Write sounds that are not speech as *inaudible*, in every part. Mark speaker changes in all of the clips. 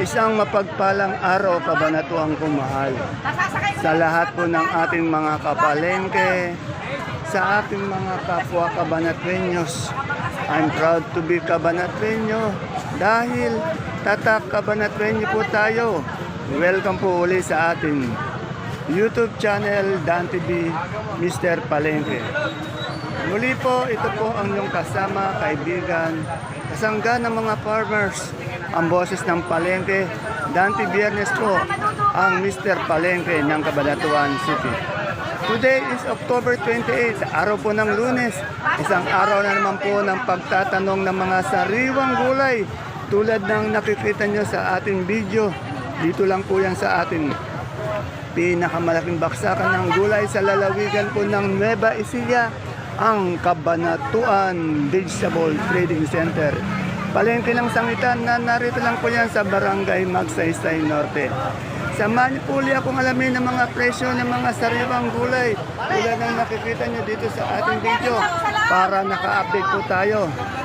Speaker 1: Isang mapagpalang araw kabanatuang kumahal sa lahat po ng ating mga kapalengke, sa ating mga kapwa kabanatrenyos. I'm proud to be kabanatrenyo dahil tatak kabanatrenyo po tayo. Welcome po uli sa ating YouTube channel Dan TV Mr. Palengke. Muli po, ito po ang inyong kasama, kaibigan, kasangga ng mga farmers, ang boses ng Palengke. Dante Biernes po, ang Mr. Palengke ng Cabanatuan City. Today is October 28, araw po ng lunes. Isang araw na naman po ng pagtatanong ng mga sariwang gulay tulad ng nakikita nyo sa ating video. Dito lang po yan sa ating pinakamalaking baksakan ng gulay sa lalawigan po ng Nueva Ecija, ang Kabanatuan Vegetable Trading Center. Palengke ng sangitan na narito lang po yan sa Barangay Magsaysay Norte. Samahan niyo po ulit akong alamin ng mga presyo ng mga sariwang gulay tulad ng nakikita niyo dito sa ating video para naka-update po tayo.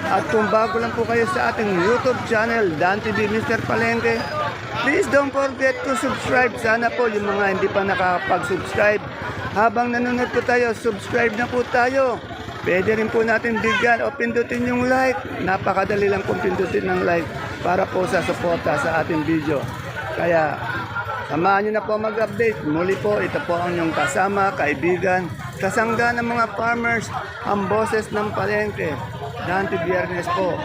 Speaker 1: At kung bago lang po kayo sa ating YouTube channel, Dan TV Mr. Palengke, Please don't forget to subscribe. Sana po yung mga hindi pa nakapag-subscribe. Habang nanonood po tayo, subscribe na po tayo. Pwede rin po natin bigyan o pindutin yung like. Napakadali lang pong pindutin ng like para po sa suporta sa ating video. Kaya samahan nyo na po mag-update. Muli po, ito po ang inyong kasama, kaibigan, kasangga ng mga farmers, ang boses ng palengke. Dante Biernes po,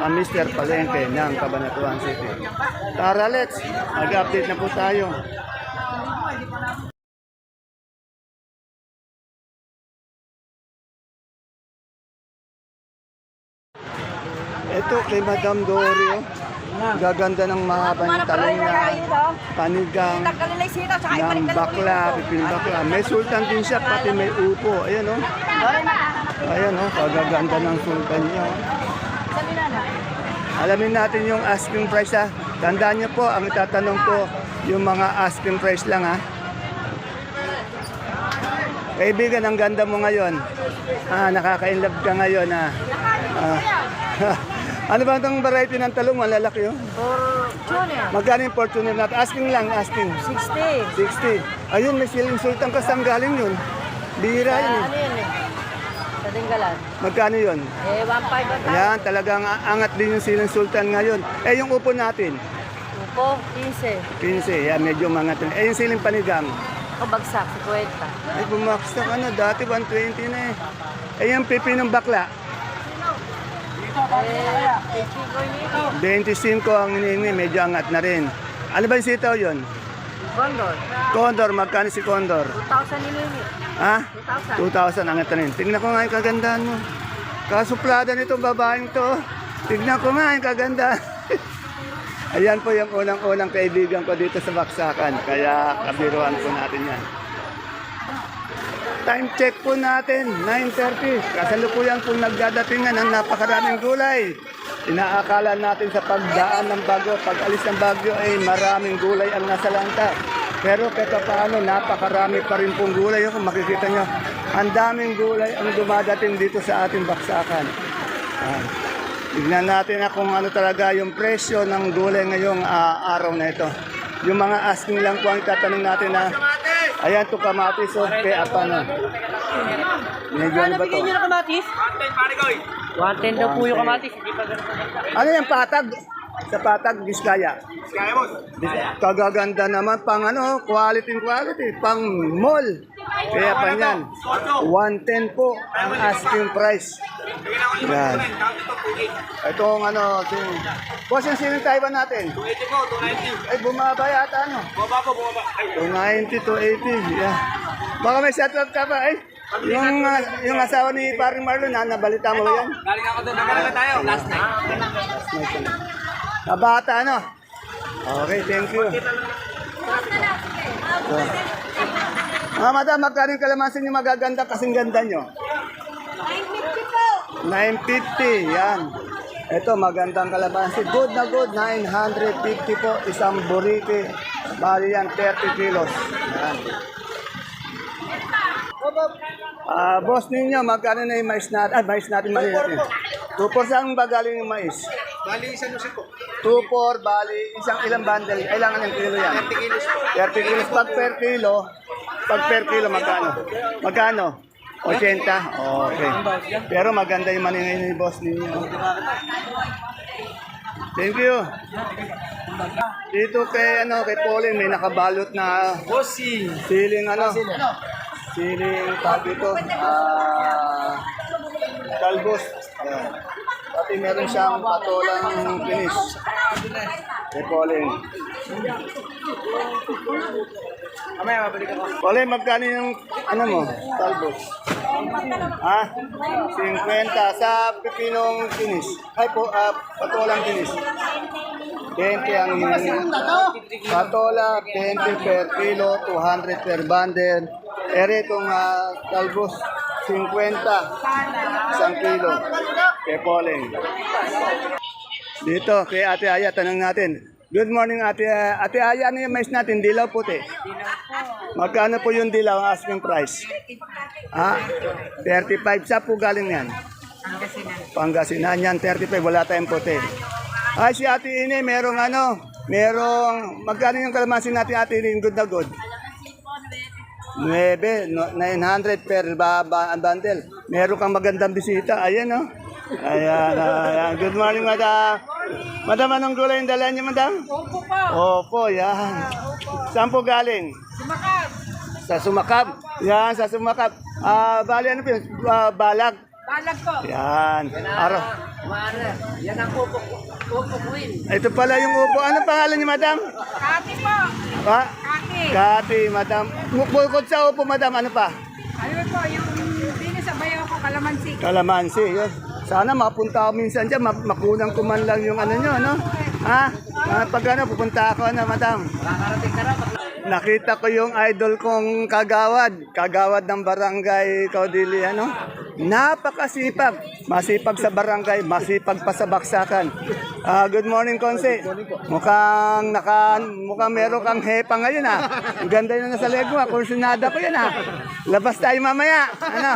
Speaker 1: ang Mr. Palengke ng Cabanatuan City. Tara, let's mag-update na po tayo. Ito kay Madam Dorio. Gaganda ng mahaba ng talong na panigang ng bakla, pipin bakla. May sultan din siya, pati may upo. Ayan o. Oh. Ayan o, oh, kagaganda ng sultan niya. oh. Alamin natin yung asking price ha. Tandaan niyo po, ang itatanong ko, yung mga asking price lang ha. Kaibigan, ang ganda mo ngayon. Ah, nakaka-inlove ka ngayon ha. Ah. *laughs* ano ba itong variety ng talong? Malalaki yun.
Speaker 2: For junior,
Speaker 1: Magkano yung fortune natin? Asking lang, asking.
Speaker 2: 60.
Speaker 1: 60. Ayun, may siling sultan ka saan galing yun? Bihira yun. eh.
Speaker 2: Ano yun eh? Sa Dinggalan.
Speaker 1: Magkano yun?
Speaker 2: Eh, 1.5 ang.
Speaker 1: Ayan, talagang angat din yung siling sultan ngayon. Eh, yung upo natin,
Speaker 2: Upo, 15.
Speaker 1: 15. Yan, medyo mangat. Eh, yung siling panigang.
Speaker 2: Kabagsak, 50.
Speaker 1: Ay, bumaksak ano, dati 120 na eh. Eh, yung pipi ng bakla. 25 ang hinihingi, medyo angat na rin. Ano ba yung sitaw yun?
Speaker 2: Gondor.
Speaker 1: Condor, magkano si Condor?
Speaker 2: 2,000 nilini.
Speaker 1: Ha?
Speaker 2: 2,000.
Speaker 1: 2,000 angat na rin. Tingnan ko nga yung kagandahan mo. Kasuplada nitong babaeng to. Tignan ko nga yung kaganda. *laughs* Ayan po yung unang-unang kaibigan ko dito sa Baksakan. Kaya kabiruan po natin yan. Time check po natin, 9.30. Kasalukuyan po nagdadatingan ng napakaraming gulay. Inaakala natin sa pagdaan ng bagyo, pag alis ng bagyo ay maraming gulay ang nasa langka. Pero kahit paano, napakarami pa rin pong gulay. Yung Kung makikita nyo, ang daming gulay ang dumadating dito sa ating baksakan. Ah, natin na kung ano talaga yung presyo ng gulay ngayong ah, araw na ito. Yung mga asking lang po ang tatanong natin na Ayan to kamatis o pe apa na. Medyo ano ba to?
Speaker 2: na kamatis? 110 daw po yung kamatis.
Speaker 1: Ano yung patag? Sa patag, Biskaya.
Speaker 3: Kaya boss.
Speaker 1: Kagaganda naman pang ano, quality quality, pang mall. Kaya pa yan. 110 po ang asking price. Yan. Ito ang ano, sin Boss, yung siling Taiwan natin.
Speaker 3: 280 po, 290.
Speaker 1: Ay, bumaba yata ano.
Speaker 3: Baba po, bumaba. Ay,
Speaker 1: 290 to 80. Yeah. Baka may shoutout ka pa. Ay, yung, ah, yung asawa ni Paring Marlon, na, nabalita mo yan?
Speaker 3: galing ako doon. Nagalala tayo. Last night.
Speaker 1: Kabata, ano? Okay, thank you. So. Mga madam, magkano yung kalamansin nyo magaganda kasing ganda nyo? 950 yan. Ito, magandang kalamansi. Good na good, 950 po. Isang buriki. Bali yan, 30 kilos. Yan. Ah, boss ninyo, magkano na yung mais natin? Ah, mais natin mali natin. 2-4 saan ba galing yung mais?
Speaker 3: Bali, isa no po.
Speaker 1: 2-4, bali, isang ilang bundle, kailangan ng kilo yan?
Speaker 3: 30 kilos po.
Speaker 1: 30 kilos pag per kilo, pag per kilo magkano? Magkano? 80? Okay. Pero maganda yung maningay ni boss ninyo. Thank you. Dito kay ano kay Pauline may nakabalot na
Speaker 3: Bossing.
Speaker 1: siling ano? Siling tabi ko. Ah talbos. Ayan. Pati meron siyang patolang finish. Kay Pauline.
Speaker 3: Mamaya, mabalik ako.
Speaker 1: Ole, magkano yung ano mo? Talbos. Ha? 50 sa pipinong kinis. Ay po, ah, patolang kinis. 20 ang patola, 20 per kilo, 200 per bundle. Ere itong ah, talbos, 50 isang kilo. Kay Pauling. Dito, kay Ate Aya, tanong natin. Good morning, Ate, Ate Aya. Ano yung mais natin? Dilaw puti. Magkano po yung dilaw ang asking price? Ah, 35. Sa po galing yan? Pangasinan yan, 35. Wala tayong puti. Ay, si Ate Ine, merong ano, merong, magkano yung kalamansin natin Ate Ine, good na good? 9, no, 900 per ba, ba, bundle. Meron kang magandang bisita. Ayan, oh. Ayan, ayan. Good morning, madam. Madam, anong gulay yung dala niyo, madam?
Speaker 4: Opo po.
Speaker 1: Opo, yan. Saan po galing?
Speaker 4: Sumakab.
Speaker 1: Sa Sumakab. Yan, sa Sumakab. Ah, bali ano po yun? Ah, balag.
Speaker 4: Balag po.
Speaker 1: Yan. Araw.
Speaker 2: Yan ang upo upo queen.
Speaker 1: Ito pala yung upo. Ano pangalan niyo, madam?
Speaker 4: Kati po.
Speaker 1: Ha?
Speaker 4: Kati.
Speaker 1: Kati, madam. Bukod sa upo, madam, ano pa?
Speaker 4: Ano po, yung dini sa bayo ko, kalamansi.
Speaker 1: Kalamansi. Yun. Sana mapunta ako minsan dyan, ma- makunang ko man lang yung ano nyo, no? Ha? Ah, pag ano, pupunta ako na, madam.
Speaker 2: Makakarating ka raw.
Speaker 1: Nakita ko yung idol kong kagawad, kagawad ng barangay Caudilli, ano? Napakasipag. Masipag sa barangay, masipag pa sa baksakan. Ah, good morning, Konse. Mukhang naka, mukhang meron kang hepa ngayon, ha? Ang ganda yun na sa leg mo, ha? Kursunada ko yan, ha? Labas tayo mamaya. Ano?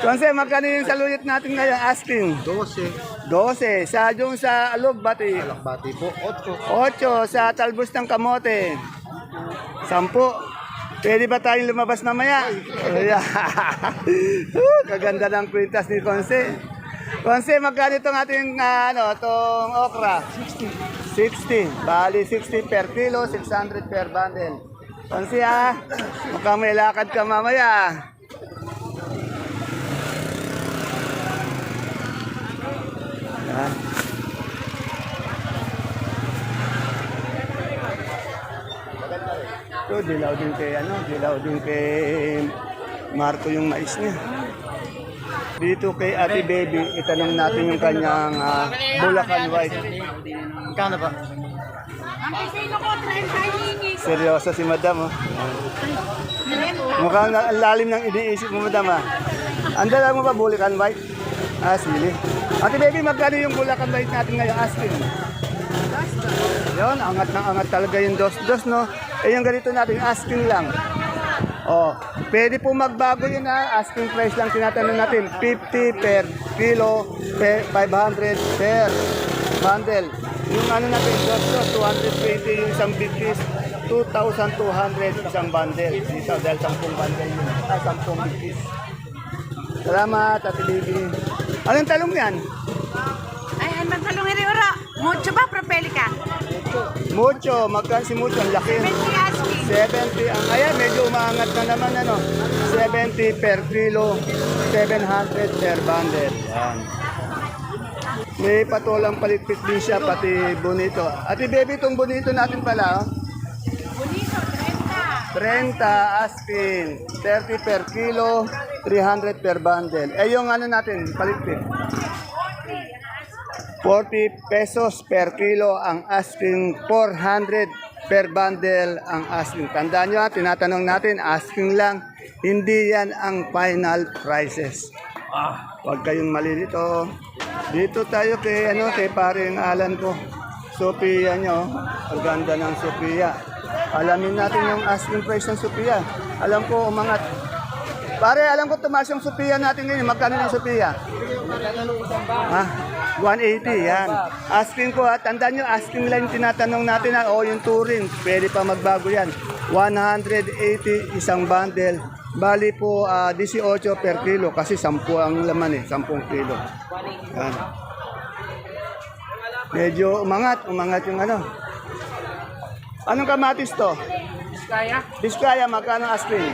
Speaker 1: Konse, magkano yung saluyot natin ngayon asking?
Speaker 3: 12.
Speaker 1: 12. Sa yung sa alog, bati?
Speaker 3: Bati po, 8.
Speaker 1: 8 sa talbos ng kamote. 10. Pwede ba tayong lumabas mamaya? Uh, *laughs* Kaganda ng kwintas ni Conce. Conce, magkano itong ating ah, ano, itong okra? 60. 60. Bali, 60 per kilo, 600 per bundle. Conce ah, mukhang may lakad ka mamaya. Dilaw din kay ano, dilaw din kay Marco yung mais niya. Dito kay Ate Baby, itanong natin yung kanyang ah, Bulacan White. Kano ba?
Speaker 4: Ang ko, 30 hingi.
Speaker 1: Seryoso si Madam, oh. Mukhang lalim ng iniisip mo, Madam, ah. Ang dala mo ba, Bulacan White? Ah, sili. Ate Baby, magkano yung Bulacan White natin ngayon? Asking. Yun, angat na angat talaga yung dos-dos, no? Eh, yung ganito natin, asking lang. Oh, pwede po magbago yun ha. Asking price lang tinatanong natin. 50 per kilo, per 500 per bundle. Yung ano natin, dos-dos, 220 yung isang big piece. 2,200 isang bundle. Dito, dahil 10 bundle yun. Ah, 10 big piece. Salamat, Ate Bibi. Anong talong yan?
Speaker 4: Ay, ang magtalong iri ora. Mucho ba, propelica?
Speaker 1: Mucho, magkan si Mucho, ang laki.
Speaker 4: 20 asking.
Speaker 1: 70 ang ayan medyo umangat na naman ano. 70 per kilo 700 per bundle. Yan may patulang palitpit din siya pati bonito. Ati baby itong bonito natin pala oh.
Speaker 4: Bonito, 30.
Speaker 1: 30 asking. 30 per kilo 300 per bundle. Eh yung ano natin palitpit 40 pesos per kilo ang asking 400 per bundle ang asking. Tandaan nyo ha, tinatanong natin, asking lang, hindi yan ang final prices. Ah, huwag kayong malilito. Dito tayo kay, ano, kay paring Alan ko. Sophia nyo, ang ganda ng Sophia. Alamin natin yung asking price ng Sophia. Alam ko, umangat Pare, alam ko tumaas yung Sophia natin ngayon. Magkano yung Sophia? Ha? 180, yan. Asking ko, ha? Tandaan nyo, asking lang tinatanong natin, ha? O yung touring, pwede pa magbago yan. 180 isang bundle. Bali po, ah, 18 per kilo kasi 10 ang laman eh, 10 kilo. Yan. Medyo umangat, umangat yung ano. Anong kamatis to?
Speaker 2: Kaya,
Speaker 1: Biskaya, magkano asking?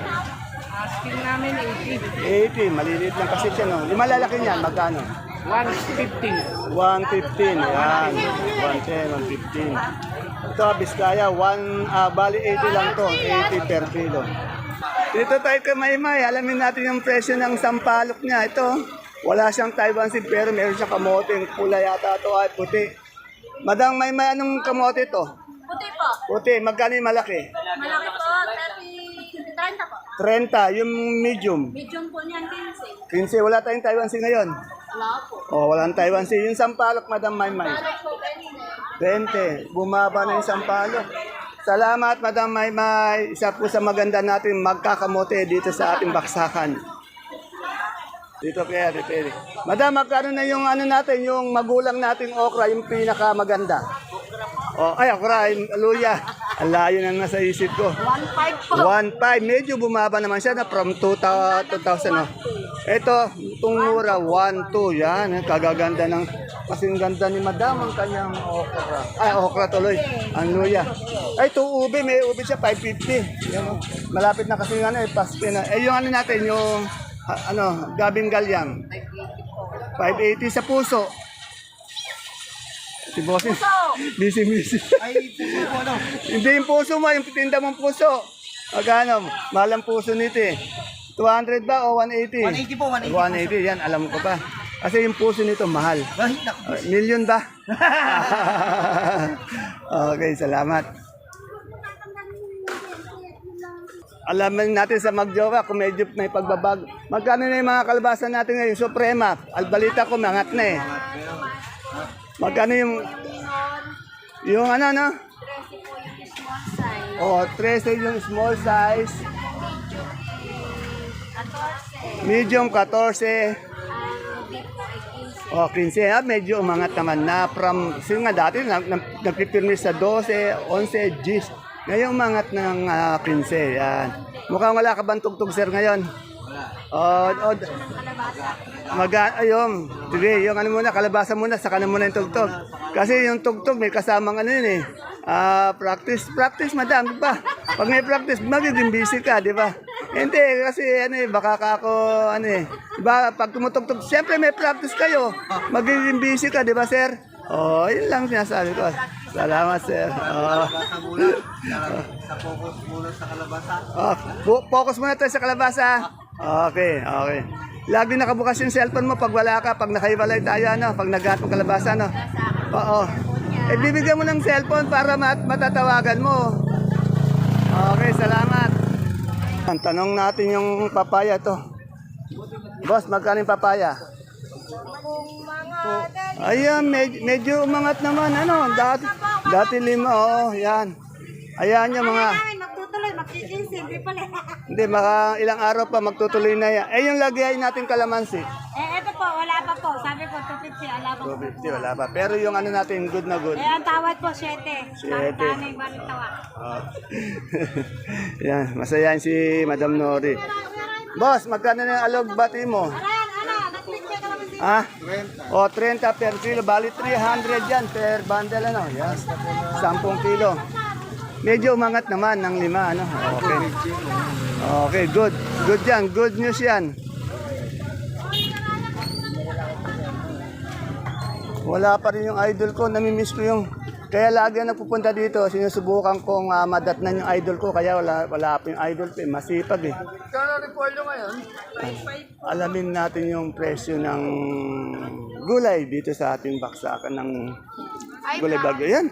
Speaker 2: asking namin
Speaker 1: 80,
Speaker 2: 80.
Speaker 1: maliliit lang kasi siya, no? Yung malalaki niyan, magkano?
Speaker 2: 150.
Speaker 1: 115, yan. 110, 115. Ito, Biskaya, 1, ah, bali 80 lang to, 80 per kilo. Dito tayo kay Maymay, alamin natin yung presyo ng sampalok niya. Ito, wala siyang Taiwan seed, pero meron siyang kamote, pula yata ito ay puti. Madang Maymay, anong kamote to?
Speaker 4: Puti po.
Speaker 1: Puti, magkano yung malaki?
Speaker 4: Malaki po, 30, 30 po.
Speaker 1: 30, yung medium.
Speaker 4: Medium po niyan, 15.
Speaker 1: 15, wala tayong Taiwan seed ngayon.
Speaker 4: Wala po.
Speaker 1: Oh, walang Taiwan seed. Yung sampalok, Madam Maymay.
Speaker 4: Ano po, 20.
Speaker 1: 20. Bumaba na yung sampalok. Salamat, Madam Maymay. Isa po sa maganda natin magkakamote dito sa ating baksakan. Dito kaya, dito. Madam, magkano na yung ano natin, yung magulang nating okra, yung pinaka maganda? Oh, ay, okra, ay, luya. Ang layo na nasa isip ko.
Speaker 4: 1.5 po.
Speaker 1: 1.5, medyo bumaba naman siya na from 2,000, 2,000 no? Ito, itong mura, 1.2, yan, eh, kagaganda ng, kasing ganda ni madam ang kanyang okra. Ay, okra tuloy, ang luya. Ay, ito ube, may ube siya, 550. Yan, oh. malapit na kasi ano, eh, paske na. Eh, yung ano natin, yung, ah, ano, gabing galyang. 580 sa puso. Si Bossing, busy, busy.
Speaker 3: Ay, puso po ano?
Speaker 1: Hindi yung puso mo, yung tinda mong puso. Magkano? Mahal ang puso nito eh. 200 ba o 180?
Speaker 3: 180 po, 180
Speaker 1: 180, yan, alam ko pa. Kasi yung puso nito mahal.
Speaker 3: Ay, naku.
Speaker 1: Uh, million ba? *laughs* okay, salamat. Alaman natin sa magjowa kung medyo may pagbabag. Magkano na yung mga kalabasa natin ngayon? Suprema. Albalita ko, mangat na eh. Magkano yung... Yung ano, no?
Speaker 4: 13 po yung small size.
Speaker 1: Oh, 13 yung small size.
Speaker 4: 14.
Speaker 1: Medium 14.
Speaker 4: Ang big po ay 15.
Speaker 1: Oh, 15. Ah, medyo umangat naman na from, kasi nga dati na, na, nagpipirmi sa 12, 11, Gs. Ngayon umangat ng ah, 15. Yan. Mukhang wala ka bang tugtog sir ngayon? Oh, oh, Maga, ayun. Sige, yung ano muna, kalabasa muna, saka na muna yung tugtog. Kasi yung tugtog, may kasamang ano yun eh. Ah, practice, practice madam, di ba? Pag may practice, magiging busy ka, di ba? Hindi, kasi ano eh, baka ka ako, ano eh. Di ba, pag tumutugtog, siyempre may practice kayo. Magiging busy ka, di ba, sir? Oh, yun lang sinasabi ko. Salamat, sir. Oh.
Speaker 3: Sa focus muna sa kalabasa.
Speaker 1: Oh, focus muna tayo sa kalabasa. Okay, okay. Lagi nakabukas yung cellphone mo pag wala ka, pag nakaiwalay tayo, ano, pag naghat ng kalabasa, no? Oo. Eh, bibigyan mo ng cellphone para mat matatawagan mo. Tanong natin yung papaya to. Boss, magkano yung papaya? Ayan, med- medyo umangat naman. Ano, dati, dati lima, oh, yan. Ayan yung mga...
Speaker 4: Magkikinsin. Pala.
Speaker 1: Hindi, maka ilang araw pa magtutuloy na yan. Eh, yung lagay natin kalamansi.
Speaker 4: 250, wala pa po.
Speaker 1: 250, wala pa. Pero yung ano natin, good na good.
Speaker 4: Eh, ang tawad po, 7.
Speaker 1: Siyete.
Speaker 4: Tanay, balik tawa.
Speaker 1: Oh. *laughs* yan, masaya yan si Madam Nori. Boss, magkano na yung alog bati mo?
Speaker 4: Ayan, ano, nag-click ka naman din.
Speaker 1: Ah? O, 30 per kilo. Bali 300 yan per bundle, ano? Yan. 10 kilo. Medyo umangat naman ng lima, ano? Okay. Okay, good. Good yan. Good news yan. Wala pa rin yung idol ko. Namimiss ko yung... Kaya lagi na nagpupunta dito, sinusubukan kong uh, madatnan yung idol ko. Kaya wala, wala pa yung idol ko. Eh. Masipag eh. Alamin natin yung presyo ng gulay dito sa ating baksakan ng gulay bagyo. Yan.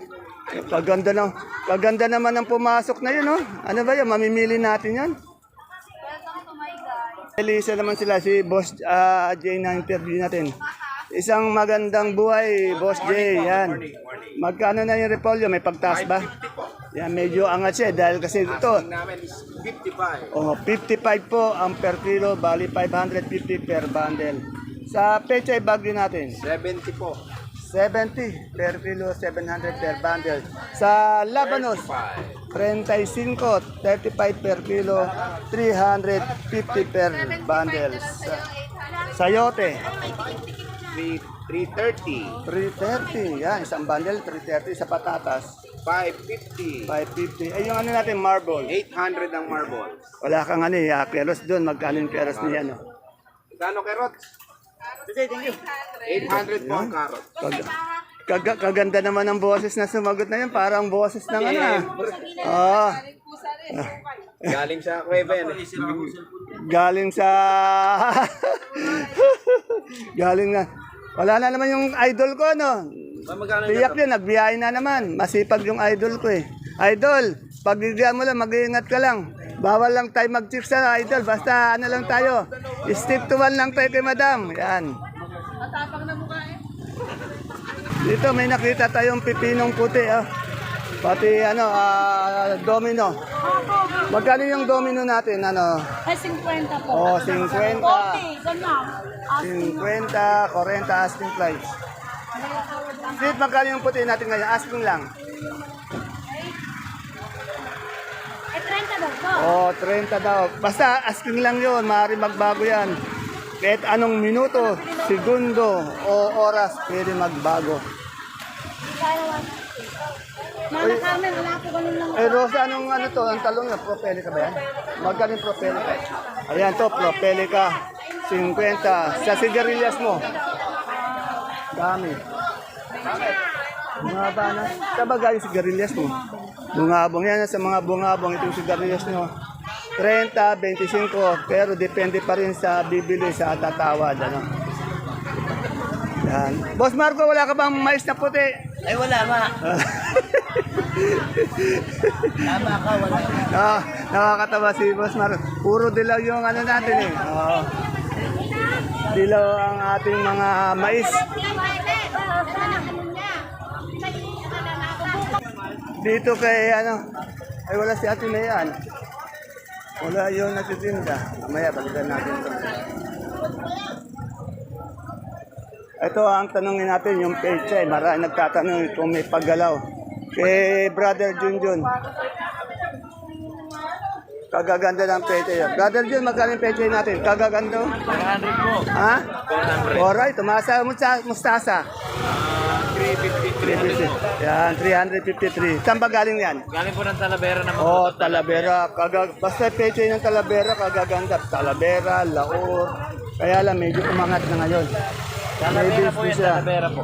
Speaker 1: Kaganda, ng, kaganda naman ng pumasok na yun, no? Ano ba yan? Mamimili natin yan.
Speaker 4: Welcome to my guys.
Speaker 1: Elisa naman sila, si Boss ah, Jay na interview natin. Isang magandang buhay, Boss Jay. Yan. Magkano na yung repolyo? May pagtaas ba? Yan, medyo angat siya dahil kasi ito,
Speaker 3: namin is 55.
Speaker 1: oh, 55 po ang per kilo, bali 550 per bundle. Sa pechay bagyo natin,
Speaker 3: 70 po.
Speaker 1: 70 per kilo, 700 per bundle. Sa labanos, 35, 35 per kilo, 350 per bundle. Sa, sayote,
Speaker 3: 3, 330.
Speaker 1: 330. Yan, isang bundle, 330 sa patatas.
Speaker 3: 550.
Speaker 1: 550. Ay, yung ano natin, marble.
Speaker 3: 800 ang marble.
Speaker 1: Wala kang ano, ya, keros doon. Magkano yung keros niya, ano?
Speaker 3: Gano kerot? 800 po ang karot.
Speaker 1: Kag kag- kaganda naman ng boses na sumagot na yun. Parang boses ng ano. ah. Ah,
Speaker 3: Galing sa Cueva yan. eh.
Speaker 1: galing sa... *laughs* galing na. Wala na naman yung idol ko, no? Tiyak yun, nagbiyahe na naman. Masipag yung idol ko eh. Idol, pagbigyan mo lang, mag-iingat ka lang. Bawal lang tayo mag-chick sa idol. Basta ano lang tayo. Stick to one lang tayo kay madam. Yan. Dito may nakita tayong pipinong puti. Ah. Pati ano, ah, domino. Magkano yung domino natin? Ano?
Speaker 4: Ay, 50 po.
Speaker 1: Oh, 50.
Speaker 4: 40, ganyan.
Speaker 1: 50, 40 asking price. Sweet, magkano yung puti natin ngayon? Asking lang.
Speaker 4: Eh, 30 daw po.
Speaker 1: Oh, 30 daw. Basta asking lang yun, maaari magbago yan. Kahit anong minuto, segundo o oras, pwede magbago.
Speaker 4: Mama Carmen, wala po ganun lang.
Speaker 1: Eh, Rosa, anong ano to? Ang talong na, propelica ba yan? Magkano yung propelica? Ayan to, propelica. 50. Sa sigarilyas mo? Dami. Bungaba na. Sa ba galing sigarilyas mo? Bungabong yan. Sa mga bungabong, itong sigarilyas nyo. 30, 25. Pero depende pa rin sa bibili, sa tatawad. Ano? Yan. Boss Marco, wala ka bang mais na puti?
Speaker 2: Ay, wala ma. *laughs* Tama ka, wala.
Speaker 1: Ah, nakakatawa si Boss Mar. Puro dilaw yung ano natin eh. Oo. Dilaw ang ating mga mais. Dito kay ano, ay wala si Ate Mayan. Wala yung natitinda. Mamaya, balikan natin ito. Ito ang tanongin natin, yung pecha. Marami nagtatanong kung may paggalaw. Kay Brother Junjun. Kagaganda ng pecha yun. Brother Jun, magkano yung pecha natin? Kagaganda?
Speaker 2: 100 po.
Speaker 1: Ha? 400. Alright, tumasa mustasa. 350. Yan, 353. Saan ba galing yan?
Speaker 2: Galing po ng Talavera naman.
Speaker 1: Oh, Talavera. Kagag Basta pecha ng Talavera, kagaganda. Talavera, Laor. Kaya lang, medyo umangat na ngayon.
Speaker 2: Talavera po yan,
Speaker 1: siya.
Speaker 2: Talavera po.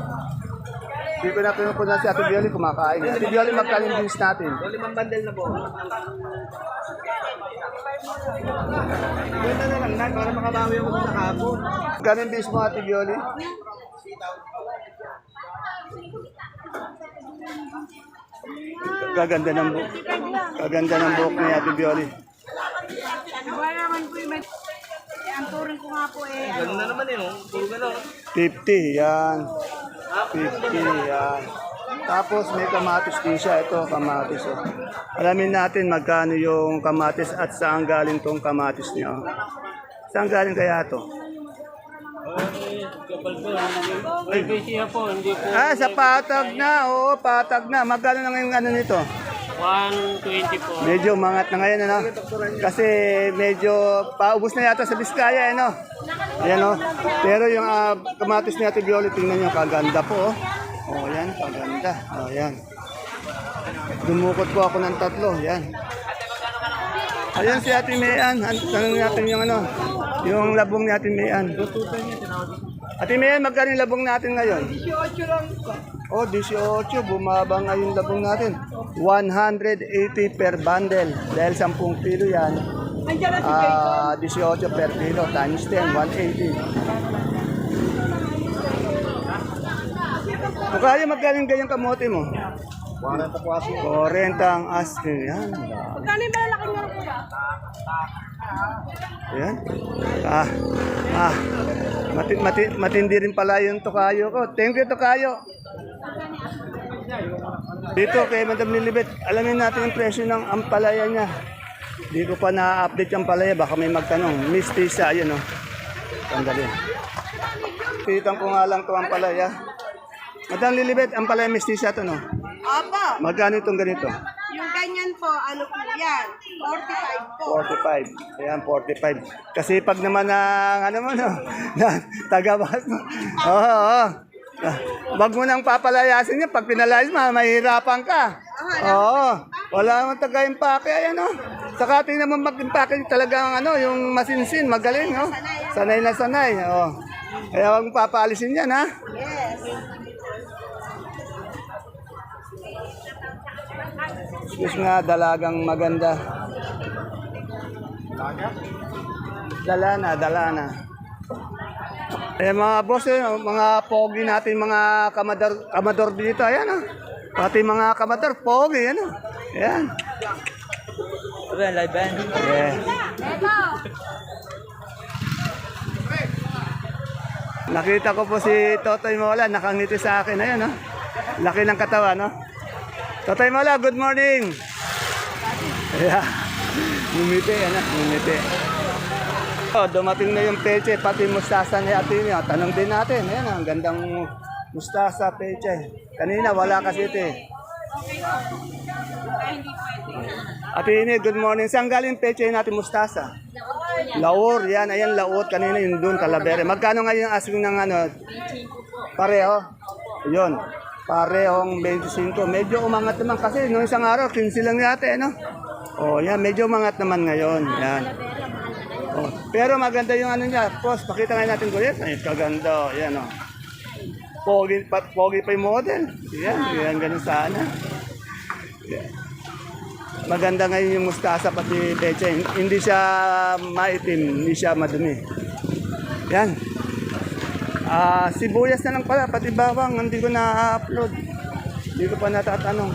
Speaker 1: Hindi ko na pinupunan si Ate Bioli kumakain. Ate yung beans natin?
Speaker 3: Limang bandel na po. Ganda na lang na para makabawi ako sa kapon.
Speaker 1: Magkano yung beans mo, Ate Bioli? Gaganda ng buhok. Gaganda ng buhok ni Ate Bioli.
Speaker 4: Wala naman po yung may- Eh, Ang turing ko nga po eh. ano,
Speaker 3: Ganda naman yun. Puro gano'n.
Speaker 1: 50, yan. 50, yan. Tapos may kamatis din siya. Ito, kamatis. Oh. Alamin natin magkano yung kamatis at saan galing tong kamatis niya. oh. Saan galing kaya to?
Speaker 2: Ay, busy po, hindi po.
Speaker 1: Ah, sa patag na. Oo, patag na. Magkano na ngayon ano nito?
Speaker 2: 120 po.
Speaker 1: Medyo mangat na ngayon, ano? Kasi medyo paubos na yata sa Biskaya, ano? Ayan, oh. Pero yung ah, kamatis ni Ate Bioli, tingnan nyo, kaganda po, oh. Oh, yan, kaganda. Oh, yan. Dumukot po ako ng tatlo, yan. Ayan si Ate Mayan. An- Tanong natin yung ano, yung labong ni Ate Mayan. Ate Mayan, magkano yung labong natin ngayon? 18 lang Oh, 18. Bumaba nga yung labong natin. 180 per bundle. Dahil 10 kilo yan. Ah, 18 per kilo. Times 10, 180. Kung kaya magkano yung ganyang kamote mo?
Speaker 3: 40 po aso.
Speaker 1: 40 ang asking. Yan.
Speaker 4: Magkano yung malalaki niya po?
Speaker 1: Ayan. Ah, ah. Mati, mati, matindi rin pala yung tokayo ko. Thank you, tokayo. Dito kay Madam Lilibet, alamin natin yung presyo ng ampalaya niya. Di ko pa na-update yung ampalaya, baka may magtanong. Miss Tisa, yun o. Sandali. Pitan ko nga lang to ampalaya. Madam Lilibet, ampalaya Miss Tisa to no?
Speaker 4: Opo.
Speaker 1: Magkano itong ganito?
Speaker 4: Yung ganyan po, ano po yan? 45 po.
Speaker 1: 45. Ayan, 45. Kasi pag naman ng, ano mo, no? *laughs* Na, tagabas mo. Oo, oo. Ah, Wag mo nang papalayasin niya. Pag pinalayas mo, mahihirapan ka. Oo. Wala naman taga-impake. Ayan, oh. Saka tingnan mo mag-impake talagang ano, yung masinsin, magaling, oh. Sanay na sanay. Oh. Kaya wag mo papaalisin yan, ha?
Speaker 4: Yes.
Speaker 1: Excuse nga, dalagang maganda. Dala na, dala na. Eh mga boss, eh, mga pogi natin, mga kamador, kamador dito, ayan ah. Pati mga kamador, pogi, ano. Ayan.
Speaker 2: Ano yan, live band?
Speaker 1: Yeah. Nakita ko po si Totoy Mola, nakangiti sa akin. Ayan, no? Laki ng katawan, no? Totoy Mola, good morning! Yeah. Ngumiti, ano? Ngumiti. Oh, dumating na yung peche, pati mustasa ni Ate niya. Tanong din natin. Ayan, ang gandang mustasa, peche. Kanina, wala kasi ito eh. Ate Ini, good morning. Saan galing peche natin mustasa? Laor, yan. Ayan, laot. Kanina yung doon, Talavere. Magkano ngayon ang asking ng ano? Pareho? Yun. Parehong 25. Medyo umangat naman kasi nung isang araw, 15 lang yate, no? Oh, yan. Medyo umangat naman ngayon. Yan. Oh, pero maganda yung ano niya. Boss, pakita nga natin ko yan. Ay, kaganda. Yan, oh. Pogi, pa, pogi pa yung model. Yan, yan, ganun sana. Yan. Maganda ngayon yung mustasa pati peche. Hindi siya maitim, hindi siya madumi. Yan. Ah, sibuyas na lang pala, pati bawang, hindi ko na-upload. Hindi ko pa natatanong.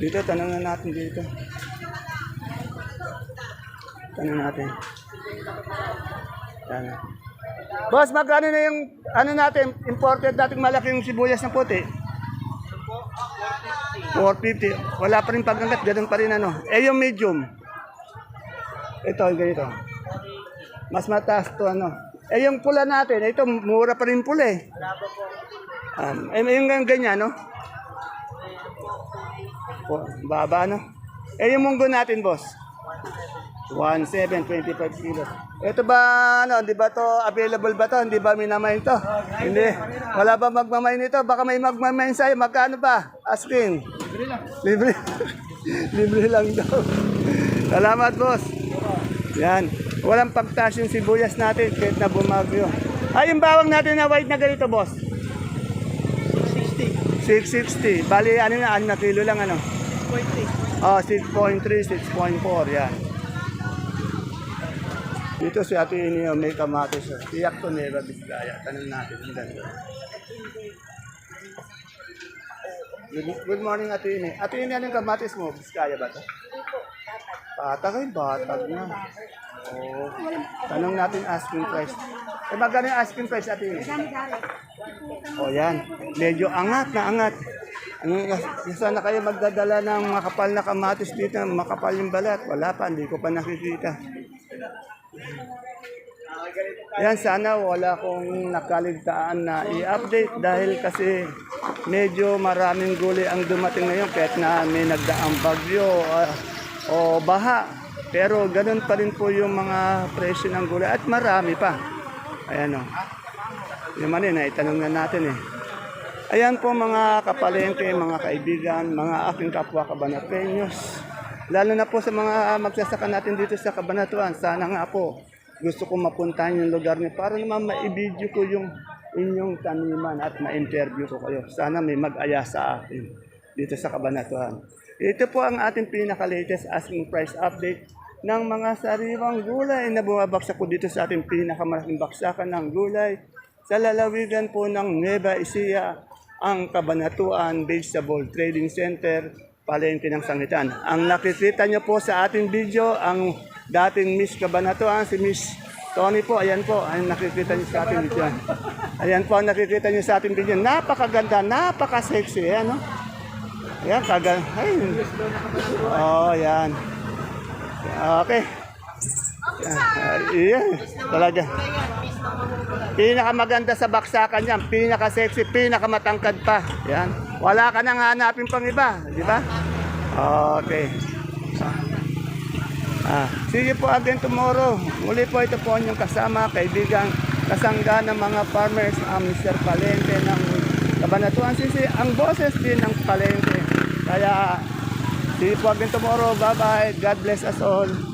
Speaker 1: Dito, tanong na natin dito. Tanong natin. Yan. Boss, magkano na yung ano natin, imported nating malaking sibuyas ng puti? 450. Wala pa rin pagangat, ganun pa rin ano. Eh yung medium. Ito, ganito. Mas mataas to ano. Eh yung pula natin, ito mura pa rin pula eh. Um, eh yung gan- ganyan, no? Oh, baba, no? Eh yung munggo natin, boss. 1.7, 25 kilos. Ito ba, ano, di ba to available ba to? Hindi ba minamain to? Hindi. Wala ba magmamain nito? Baka may magmamain sa'yo. Magkano ba? Asking. Libre lang. Libre. *laughs* Libre lang daw. Salamat, boss. Yan. Walang pagtaas yung sibuyas natin kahit na bumagyo. Ay, yung bawang natin na white na ganito, boss. 660. 660. Bali, ano na, ano na kilo lang, ano? 6.3. Oh, 6.3, 6.4, yan. Dito si Ate Inio, may kamatis. oh. Tiyak to Nueva Vizcaya. Tanong natin ang ganda. Good, good morning, Ate Ini. Ate Ini, anong kamatis mo? Vizcaya ba to? Patag ay batag na. Oh. Tanong natin asking price. Eh, magkano yung asking price, Ate Ini? O yan, medyo angat na angat. Ano, sana kayo magdadala ng makapal na kamatis dito, makapal yung balat. Wala pa, hindi ko pa nakikita. Yan, sana wala kong nakaligtaan na i-update dahil kasi medyo maraming gulay ang dumating ngayon kahit na may nagdaang bagyo ah, o baha. Pero ganun pa rin po yung mga presyo ng gulay at marami pa. Ayan o. Yung man yun, itanong na natin eh. Ayan po mga kapalengke, mga kaibigan, mga aking kapwa kabanatenyos. Lalo na po sa mga magsasaka natin dito sa Kabanatuan. Sana nga po gusto ko mapuntahan yung lugar niyo para naman ma-video ko yung inyong taniman at ma-interview ko kayo. Sana may mag-aya sa akin dito sa Kabanatuan. Ito po ang ating pinaka-latest asking price update ng mga sariwang gulay na bumabaksak po dito sa ating pinakamalaking baksakan ng gulay sa lalawigan po ng Nueva Ecija, ang Kabanatuan Vegetable Trading Center, Palengke ng Sangitan. Ang nakikita nyo po sa ating video, ang dating Miss Kabanatuan, si Miss Tony po, ayan po, ayan nakikita niyo sa ating video. Ayan po ang nakikita niyo sa ating video. Napakaganda, napaka-sexy. Ayan, no? Ayan, kaga... Ay. Oh, ayan. Okay. Yeah, talaga. Pinakamaganda sa baksakan yan, pinaka-sexy, pinakamatangkad pa. Yan. Wala ka nang hanapin pang iba, di ba? Okay. Ah, sige po again tomorrow. Muli po ito po ang kasama, kaibigan, kasangga ng mga farmers, ang Mr. Palente ng Kabanatuan Sisi, ang boses din ng Palente. Kaya, sige po again tomorrow. Bye-bye. God bless us all.